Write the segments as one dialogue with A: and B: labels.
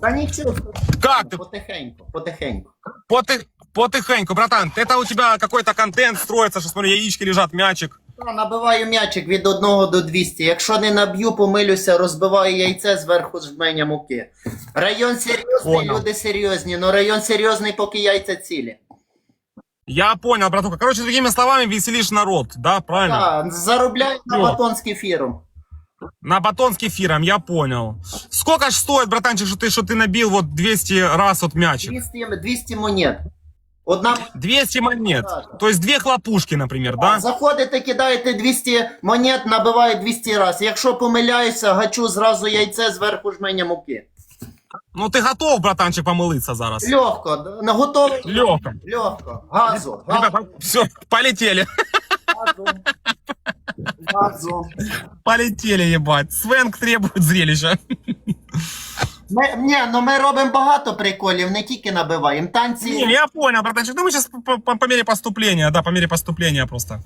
A: Та нічого,
B: Как ты?
A: потихеньку, потихеньку.
B: Потых, потихоньку, братан. Это у тебя какой-то контент строится, что смотри, яички лежат, мячик.
A: Та, набиваю м'ячик від 1 до 200. Якщо не наб'ю, помилюся, розбиваю яйце зверху жменя муки. Район серйозний,
B: Понял.
A: люди серйозні, але район серйозний, поки яйця цілі.
B: Я понял, братуха. Короче, другими словами, веселишь народ, да, правильно?
A: Так, заробляю на
B: О.
A: батон з кефіром.
B: На батон с кефиром, я понял. Сколько ж стоит, братанчик, что ты, что ты набил вот 200 раз вот мячик?
A: 200, 200 монет. Одна
B: 200 монет.
A: Так.
B: То есть две хлопушки, например, да?
A: Заходите, кидаєте 200 монет, набиваю 200 раз. Якщо помиляюся, гачу зразу яйце зверху жменя муки.
B: Ну ты готов, братанчик, помылиться зараз?
A: Легко, д- на готовий.
B: Легко.
A: Легко. Газу. Газу.
B: Ребята, все, полетели.
A: Газу. Газу.
B: Полетели, ебать. Свенг требует зрелища.
A: Ми, ні, ну ми робимо багато приколів, не тільки набиваємо. Танці.
B: Не, я понял, братанчик. Ну мы сейчас по, по- по мере поступления, да, по мере поступления просто.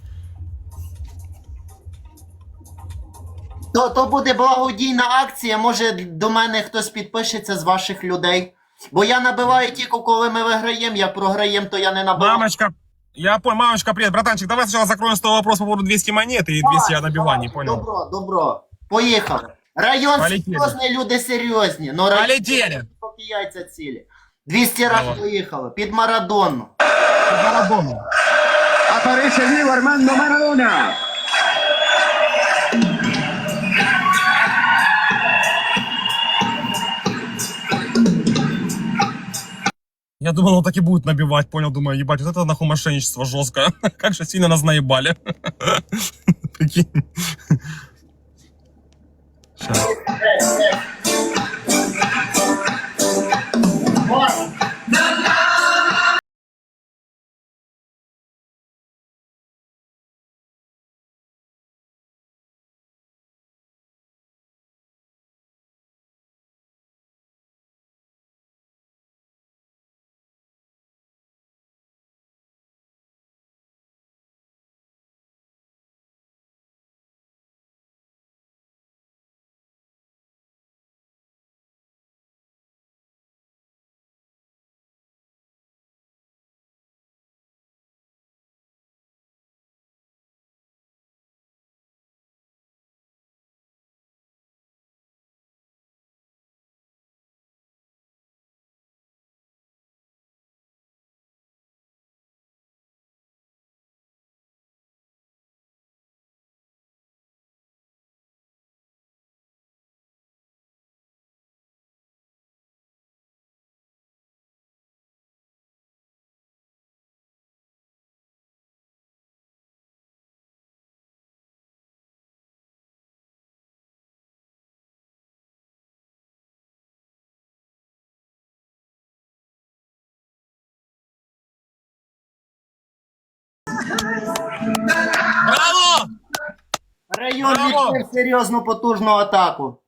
A: То, то буде благодійна акція. Може до мене хтось підпишеться з ваших людей. Бо я набиваю тільки коли ми виграємо, я програємо, то я не набиваю.
B: Мамочка, я понял, мамочка, привет. Братанчик, давай сначала закроем с того вопрос по поводу 200 монет и 200 я набиваний, понял?
A: Добро, добро. Поехал. Район
B: серьезный,
A: серйозний, люди серйозні. Но район
B: Полетели.
A: поки яйця цілі. 200 разів
B: Давай.
A: поїхали. Під Марадонну.
B: Марадона.
C: Aparece Diego Armando Maradona.
B: Я думал, он так и будет набивать, понял, думаю, ебать, вот это нахуй мошенничество жесткое. Как же сильно нас наебали. Прикинь. Щас. Браво!
A: Район
B: Браво!
A: відкрив серйозну потужну атаку.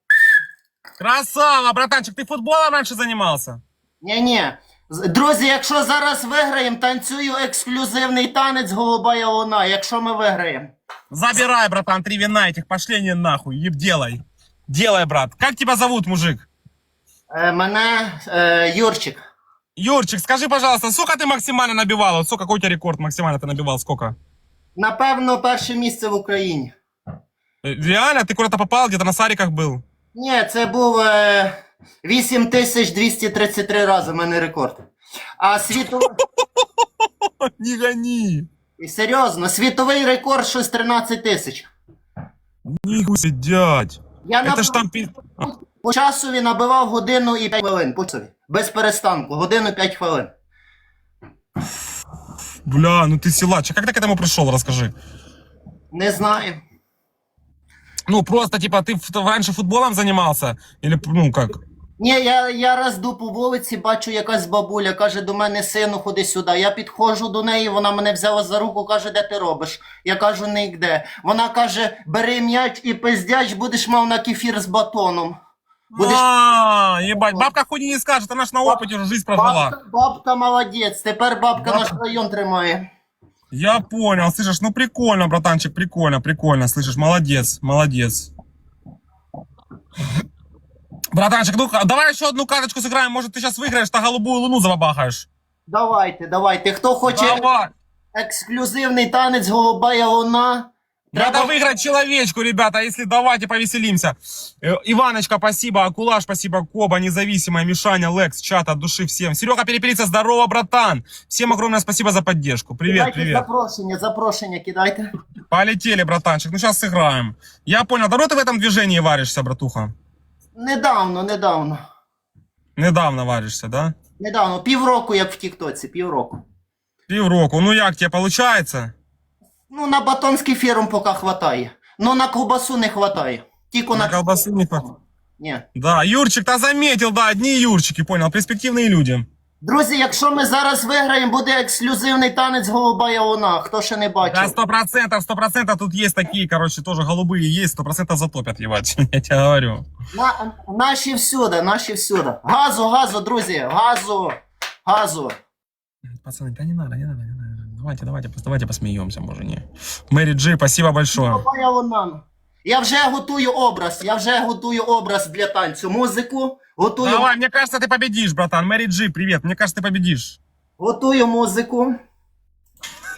B: Красава, братанчик, ты футболом раньше занимался?
A: Ні-ні. З- Друзі, якщо зараз виграємо, танцюю ексклюзивний танець голубая луна, якщо ми виграємо.
B: Забирай, братан, три вина этих, пошли они нахуй, еб, делай. Делай, брат. Как тебя зовут, мужик?
A: Е, мене е, Юрчик.
B: Юрчик, скажи, пожалуйста, сколько ты максимально набивал? Вот сколько, какой у тебя рекорд максимально ты набивал? Сколько?
A: Напевно, перше місце в Україні.
B: Э, Реально? Ты куда-то попал, где-то на сариках был?
A: Ні, це був е, 8233 рази в мене рекорд. А світовий.
B: Не гони.
A: І серйозно, світовий рекорд щось 13 тисяч.
B: Нихуя, себе, дядь.
A: Я
B: Это
A: набив-
B: ж там... пи-
A: по часові набивав годину і 5 хвилин. По часові. Без перестанку. Годину 5 хвилин.
B: Бля, ну ты силач. А как ты к этому пришел, расскажи.
A: Не знаю.
B: Ну, просто, типа, ты ф- раньше футболом занимался? Или, ну, как?
A: Ні, я, я раз йду по вулиці, бачу якась бабуля, каже до мене сину, ходи сюди. Я підходжу до неї, вона мене взяла за руку, каже, де ти робиш? Я кажу, нігде. Вона каже, бери м'яч і пиздяч, будеш мав на кефір з батоном. Будеш...
B: А, ебать, бабка хуйни не скажет, она ж на опыте уже жизнь прожила.
A: Бабка, бабка молодець, тепер бабка
B: Бабка-
A: наш район тримає.
B: Я понял, слышишь, ну прикольно, братанчик, прикольно, прикольно, слышишь, молодец, молодец. Братанчик, ну давай еще одну карточку сыграем. Может, ты сейчас выиграешь, то голубую луну забабахаешь.
A: Давайте, давайте. Хто хоче
B: Давай.
A: ексклюзивний танець голубая луна?
B: Надо
A: Треба
B: выиграть человечку, ребята. Если давайте повеселимся. Э, Иваночка, спасибо. Акулаш, спасибо. Коба, независимая. Мишаня, Лекс, чат от души всем. Серега Перепелица, здорово, братан. Всем огромное спасибо за поддержку. Привет,
A: кидайте
B: привет.
A: запрошення, запрошення кидайте. Полетели,
B: братанчик. Ну сейчас сыграем. Я понял. Давно ты в этом движении варишься, братуха?
A: Недавно, недавно.
B: Недавно варишься, да?
A: Недавно, півроку, як в Тіктоці, півроку.
B: Півроку. Ну як тебе получается?
A: Ну, на батон з кефіром поки хватає. Ну, на ковбасу не хватає. Тільки на,
B: На колбасу не хватает.
A: Ні.
B: Да, Юрчик, та заметил, да, одни Юрчики, понял, перспективные люди.
A: Друзі, якщо ми зараз виграємо, буде ексклюзивний танець голубая луна. Хто ще не
B: Да,
A: бачив?
B: сто процентов, сто процентов тут есть такие, короче, тоже голубые есть, сто процентов затопят, ебать, я тебе говорю.
A: На, наші всюди, наші всюди. Газу, газу, друзі, газу, газу.
B: Пацаны, да не надо, не надо, не надо. Давайте, давайте, пос- давайте посмеемся, может, не. Мэри Джи, спасибо большое.
A: Голубая луна. Я вже готую образ, я вже готую образ для танцю. Музику, готую,
B: Давай, мне кажется, ты победишь, братан. Мэри Джи, привет, мне кажется, ты победишь.
A: готую музику.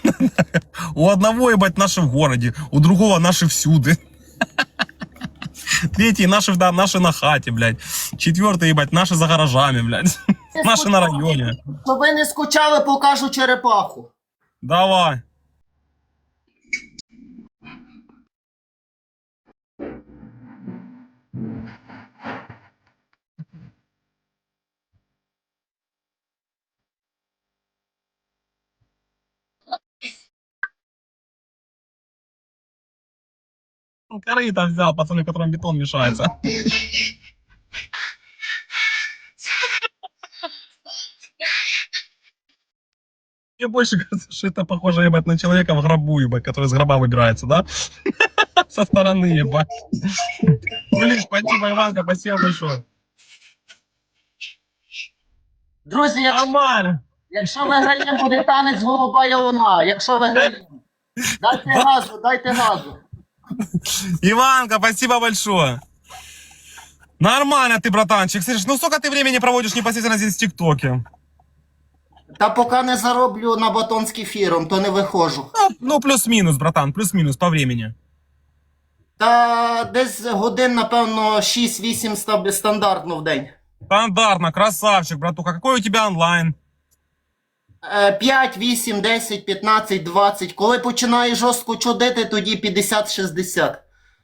B: У одного, ебать, наши в городе, у другого наши всюды. Третий наши, да, наши на хате, блядь. Четвертый, ебать, наши за гаражами, блядь. Наши на районе.
A: Щоб ви не скучали, покажу черепаху.
B: Давай. Корыто взял, пацаны, которым бетон мешается. Мне больше кажется, что это похоже, ебать, на человека в гробу, ебать, который из гроба выбирается, да? Со стороны, ебать. Блин, спасибо, Иванка, спасибо большое.
A: Друзі, якщо,
B: Нормально.
A: якщо виграємо, буде танець голубая луна. Якщо виграємо. Дайте газу, дайте газу.
B: Иванка, спасибо большое. Нормально ты, братанчик. Слышишь, ну сколько ты времени проводишь непосредственно здесь в ТикТоке?
A: Та поки не зароблю на батон з кефіром, то не виходжу.
B: Ну, ну, плюс-минус, братан, плюс-минус по времени.
A: Та десь годин, напевно, 6-8 ста- стандартно в день.
B: Стандартно, красавчик, братуха. Какой у тебя онлайн?
A: Е, 5, 8, 10, 15, 20. Коли починає жорстко чудити, тоді 50-60.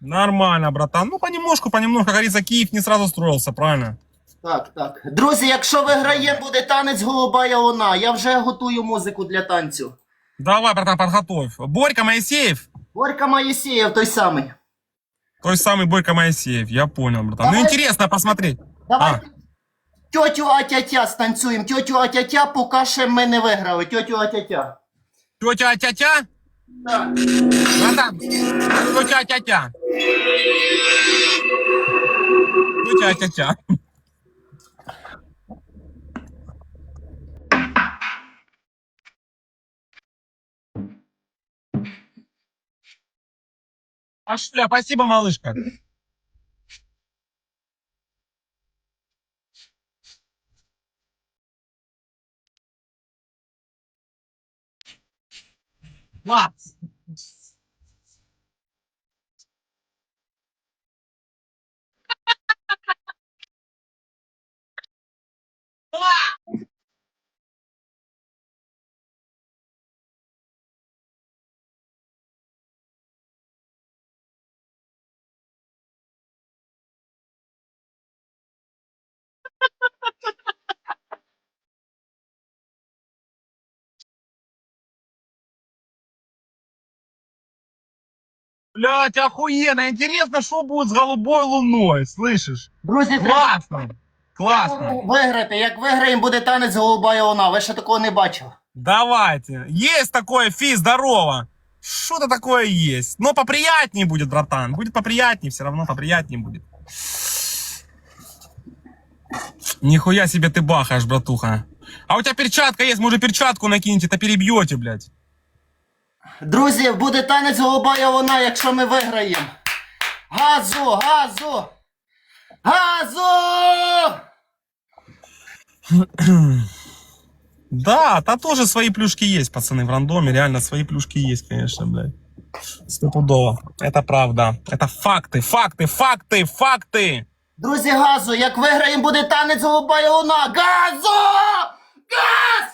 B: Нормально, братан. Ну, понемножку, понемножку. Как говорится, Киев не сразу строился, правильно?
A: Так, так. Друзі, якщо виграємо, буде танець голубая луна. Я вже готую музику для танцю.
B: Давай, братан, подготовь. Борька Моисеев?
A: Борька Моїсеєв, той самий.
B: Той самый Борька Моисеев, я понял, братан. Ну,
A: Давай.
B: интересно посмотреть.
A: Давайте тьотю Атятя станцюємо. Тьотю Атятя, поки ще ми не виграли. Тьотю Атятя.
B: Тетя Тятя?
A: Так.
B: Братан, тетя Тятя. Тетя Тятя. шля, спасибо, малышка. Класс. Блять, охуенно. Интересно, что будет с голубой луной, слышишь?
A: Друзі, треба
B: Классно. Классно.
A: виграти. Як виграємо, буде танець голубая луна. Ви ще такого не бачили.
B: Давайте. Есть такое, фи, здорово. Что-то такое есть. Но поприятнее будет, братан. Будет поприятнее, все равно поприятнее будет. Нихуя себе ты бахаешь, братуха. А у тебя перчатка есть, может перчатку накинете, то перебьете, блядь.
A: Друзі, буде танець голубая луна, якщо ми виграємо. Газу, газу! Газу!
B: Да, там тоже свои плюшки есть, пацаны, в рандоме. Реально, свои плюшки есть, конечно, блядь. Стопудово. Это правда. Это факты, факты, факты, факты.
A: Друзі, газу, як виграємо, буде танець голубая луна. Газу! Газ!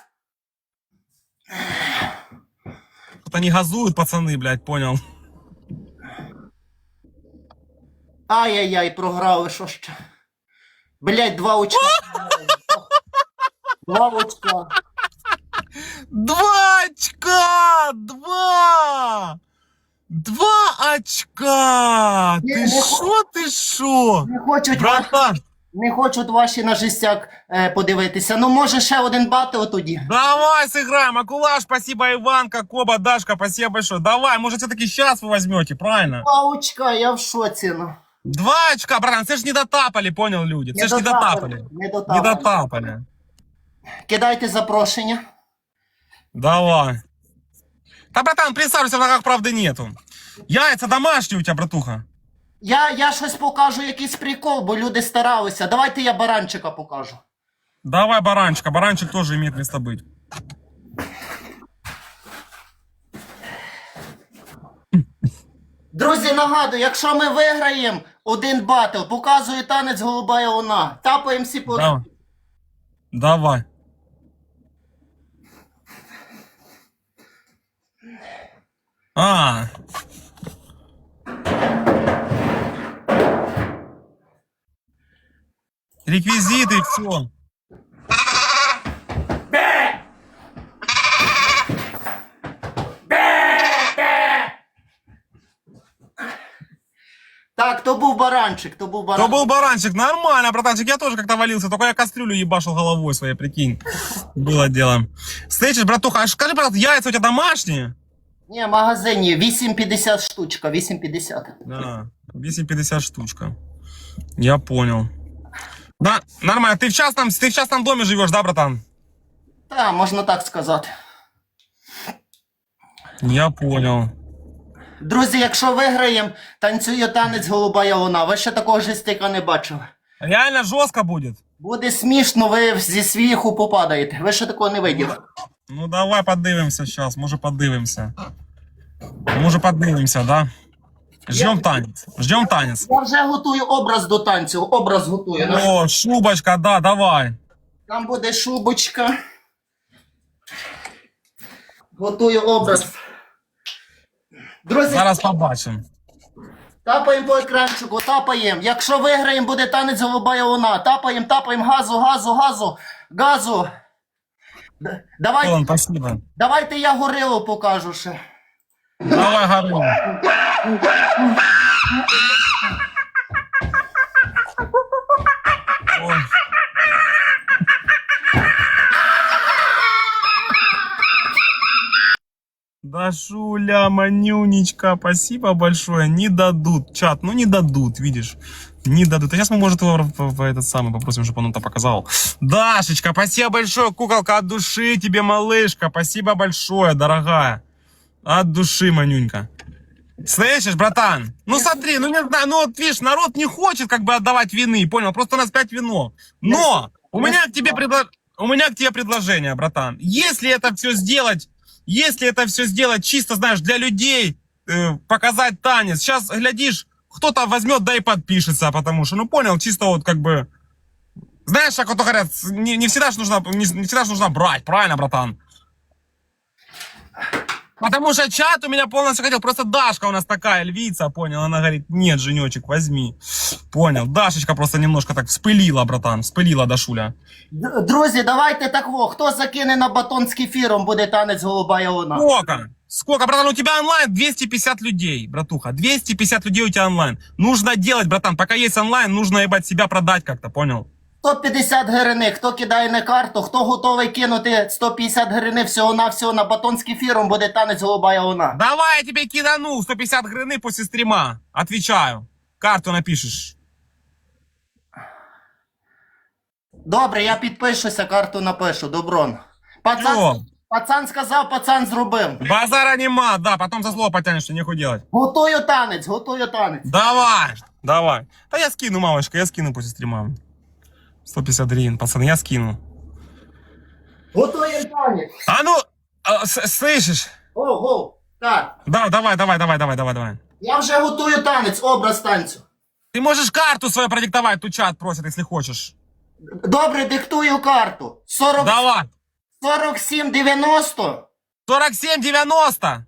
B: Они газуют, пацаны, блядь, понял.
A: Ай-яй-яй, програли, що ще? Блять, два очка. Два очка.
B: Два очка! Два! Два очка!
A: Не
B: шо, ты шо?
A: Не хочуть,
B: Братан,
A: не хочуть ваші на жестяк е, подивитися. Ну, може, ще один батл тоді.
B: давай сыграем. Акулаш, спасибо, Иванка, Коба, Дашка, спасибо большое. Давай, может, все-таки сейчас вы возьмете, правильно?
A: Два очка, я в шоці, ну.
B: Два очка, братан, це ж не дотапали, понял, люди? Це ж не дотапали.
A: Не
B: Не
A: дотапали.
B: дотапали.
A: Кидайте запрошення.
B: Давай. Да, братан, присаживайся, в ногах правды нету. Яйца домашние у тебя, братуха.
A: Я, я щось покажу, якийсь прикол, бо люди старалися. Давайте я баранчика покажу.
B: Давай баранчика, баранчик тоже имеет место быть.
A: Друзі, нагадую, якщо ми виграємо один батл, показую танець голубая луна. Тапаємо всі по.
B: Давай. Давай. А. Реквизиты, все.
A: Так, то був баранчик, то був
B: То
A: баранчик.
B: был баранчик, нормально, братанчик, я тоже как-то валился, только я кастрюлю ебашил головой своей, прикинь. Было дело. Слышишь, братуха, а скажи, брат, яйца у тебя домашние?
A: Ні, в магазині 8,50 штучка, 8,50.
B: Да, 250 штучка. Я понял. Да, нормально. Ты в частном, ты в частном доме живешь, да, братан?
A: Та, можна так сказати.
B: Я понял.
A: Друзі, якщо виграємо, танцює танець голубая луна. Ви ще такого жестика не бачили.
B: Реально жестко будет.
A: Буде смішно, ви зі сміху попадаєте. Ви ще такого не виділи.
B: Ну давай подивимся сейчас, може подивимся. Може подивимся, да? Ждем танец. Ждем танец.
A: Я вже готую образ до танцю. Образ готую.
B: О, шубочка, да, давай.
A: Там буде шубочка. Готую образ. Друзі,
B: Зараз побачимо.
A: тапаємо по екранчику, тапаємо. Якщо виграємо, буде танець голубая луна. Тапаємо, тапаємо, газу, газу, газу, газу. Д- Давай,
B: Ладно, спасибо.
A: давайте я горилу покажу ще.
B: Давай, Гару. Ой. Дашуля, Манюнечка, спасибо большое. Не дадут, чат, ну не дадут, видишь. Не дадут. А сейчас мы, может, его в- в этот самый попросим, чтобы он это показал. Дашечка, спасибо большое, куколка, от души тебе, малышка. Спасибо большое, дорогая. От души, Манюнька. Слышишь, братан? Ну смотри, ну не знаю, ну вот видишь, народ не хочет как бы отдавать вины, понял? Просто у нас пять вино. Но у меня к тебе предло- у меня к тебе предложение, братан. Если это все сделать, если это все сделать чисто, знаешь, для людей, э, показать танец, сейчас глядишь, кто-то возьмет, да и подпишется, потому что, ну понял, чисто вот как бы, знаешь, как вот говорят, не, не всегда ж нужно, не, не всегда ж нужно брать, правильно, братан? Потому что чат у меня полностью хотел. Просто Дашка у нас такая львица, понял? Она говорит, нет, Женечек, возьми. Понял. Дашечка просто немножко так вспылила, братан. Вспылила Дашуля.
A: Д- Друзі, давайте так во. Хто закине на батон з кефіром, буде танець голубая луна.
B: Сколько? Сколько, братан, у тебя онлайн 250 людей, братуха. 250 людей у тебя онлайн. Нужно делать, братан. Пока есть онлайн, нужно, ебать, себя продать как-то, понял?
A: 150 гривень, хто кидає на карту, хто готовий кинути 150 гривень всього-навсього на батон з кефіром, буде танець голубая луна.
B: Давай я тебе кидану 150 грыны после стрима. Отвечаю. Карту напишешь.
A: Добре, я підпишуся, карту напишу, доброн.
B: Чого?
A: Пацан, пацан сказав, пацан зробив.
B: Базара нема, да, потом за слово потянешься, нехуй делать.
A: Готую танець, готую танець.
B: Давай, давай. Да я скину, мамочка, я скину после стрима. 150 гривен, пацаны, я скину.
A: Готуємо танець.
B: А ну, а, с- слышишь?
A: Ого. Так.
B: Да, давай, давай, давай, давай, давай, давай.
A: Я вже готую танець, образ танцю.
B: Ты можешь карту свою продиктовать, тут чат просит, если хочешь.
A: Добре, диктую карту. 40,
B: Давай.
A: 47 90
B: 47 90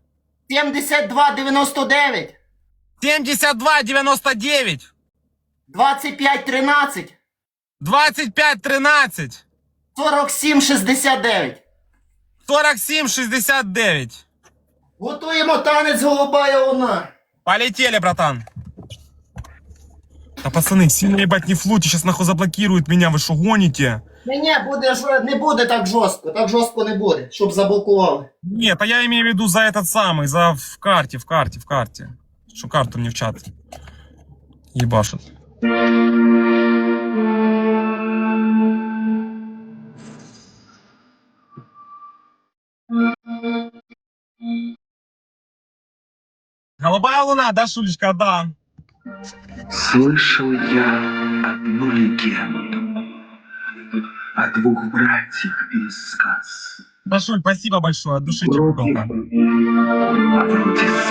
A: 72 99
B: 72 99
A: 25 13
B: 25 13
A: 47 69.
B: 47 69.
A: Готуємо танець голубая луна.
B: Полетели, братан. Да пацаны, сильно ебать не флуте, сейчас нахуй заблокируют меня, вы что гоните?
A: Ні, ні, буде ж- не буде так жорстко, так жорстко не буде, щоб заблокували.
B: Нет, а я имею в виду за этот самый, за в карте, в карте, в карте. Что карту мне в чат ебашут. Луна, да, Шулечка, да.
D: Слышал я одну легенду о двух братьях пересказ.
B: Да, Шуль, спасибо большое, от души тебе
D: сказки.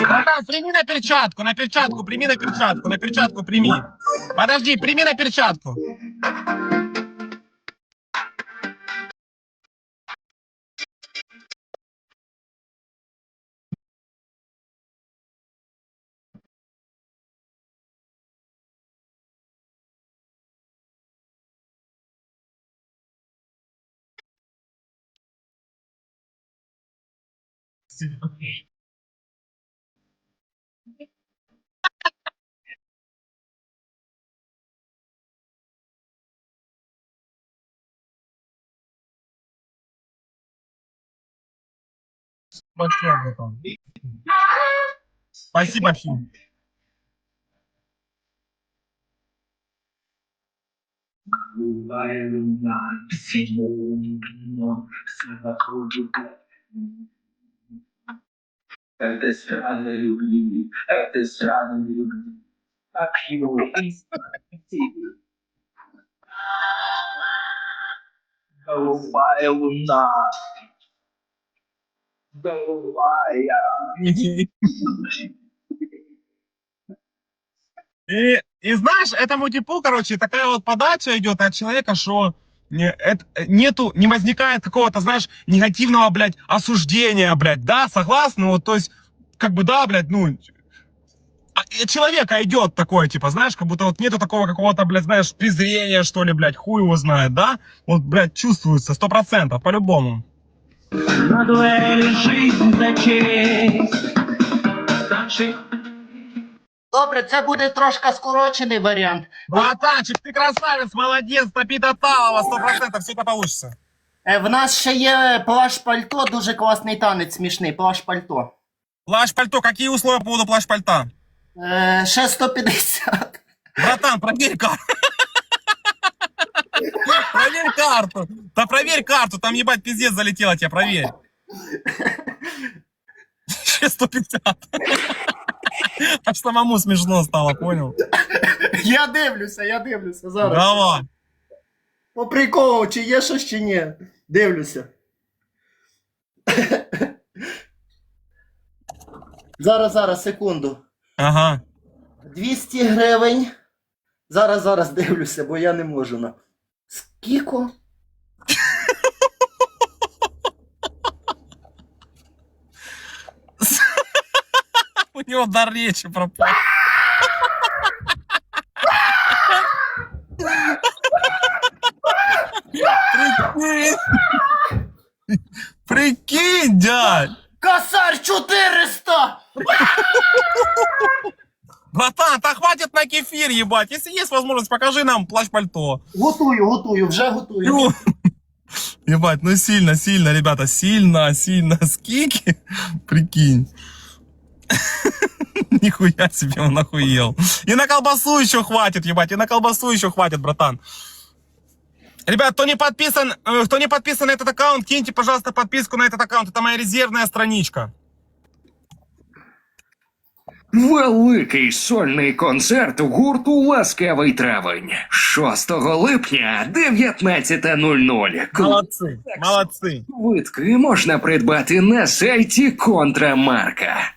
B: Братан, прими на перчатку, на перчатку, прими на перчатку, на перчатку прими. Подожди, прими на перчатку. Okay. Spicy
D: button. Spicy button. Environment, Это странно любви, это странно любви. Как его Голубая луна, голубая.
B: И, и знаешь, этому типу, короче, такая вот подача идет от человека, что не, это, нету, не возникает какого-то, знаешь, негативного, блядь, осуждения, блядь, да, согласны, вот, то есть, как бы, да, блядь, ну, а, человека идет такое, типа, знаешь, как будто вот нету такого какого-то, блядь, знаешь, презрения, что ли, блядь, хуй его знает, да, вот, блядь, чувствуется, сто процентов, по-любому.
D: На дуэли жизнь за честь. Старший
A: Добре, це буде трошки скорочений варіант.
B: Братанчик, ты красавец, молодец, топи до талого, сто процентов, все это получится.
A: Е, В нас ще є плащ пальто, дуже класний танець смішний, плащ пальто.
B: Плащ пальто, какие условия по поводу плащ пальта?
A: Е, ще 150.
B: Братан, проверь карту. Проверь карту. Да проверь карту, там ебать пиздец залетело тебе, проверь. Еще 150. Аж самому смешно стало, понял?
A: Я дивлюся, я дивлюся зараз.
B: Давай.
A: По приколу, чи є щось, чи ні. Дивлюся. Зараз, зараз, секунду.
B: Ага.
A: 200 гривень. Зараз, зараз дивлюся, бо я не можу на. Скіко?
B: Него дар речи пропал. Прикинь. Прикинь, дядь.
A: Косарь 400!
B: Братан, да хватит на кефир ебать. Если есть возможность, покажи нам плащ-пальто.
A: Готую, готую, вже готую.
B: Ебать, ну сильно, сильно, ребята, сильно, сильно. Скики, прикинь. Нихуя себе он охуел. И на колбасу еще хватит, ебать, и на колбасу еще хватит, братан. Ребят, кто не подписан, э, кто не подписан на этот аккаунт, киньте, пожалуйста, подписку на этот аккаунт. Это моя резервная страничка.
E: Великий сольний концерт гурту Ласкавий травень 6 липня 19.00.
B: Молодцы, молодцы.
E: Квитки можна придбати на сайті Контрамарка.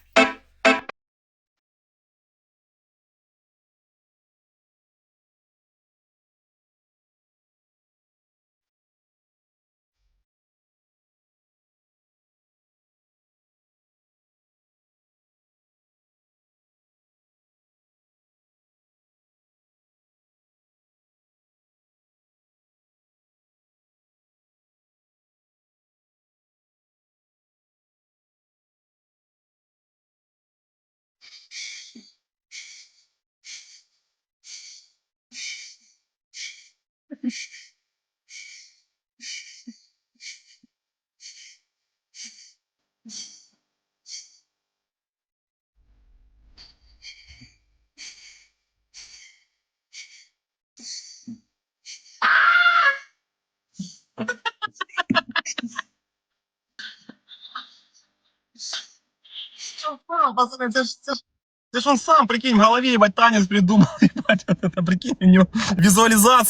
B: Пацаны, ты ж, ты ж- ты ж он сам, прикинь, в голове, ебать, танец придумал, ебать, это, прикинь, у него визуализация.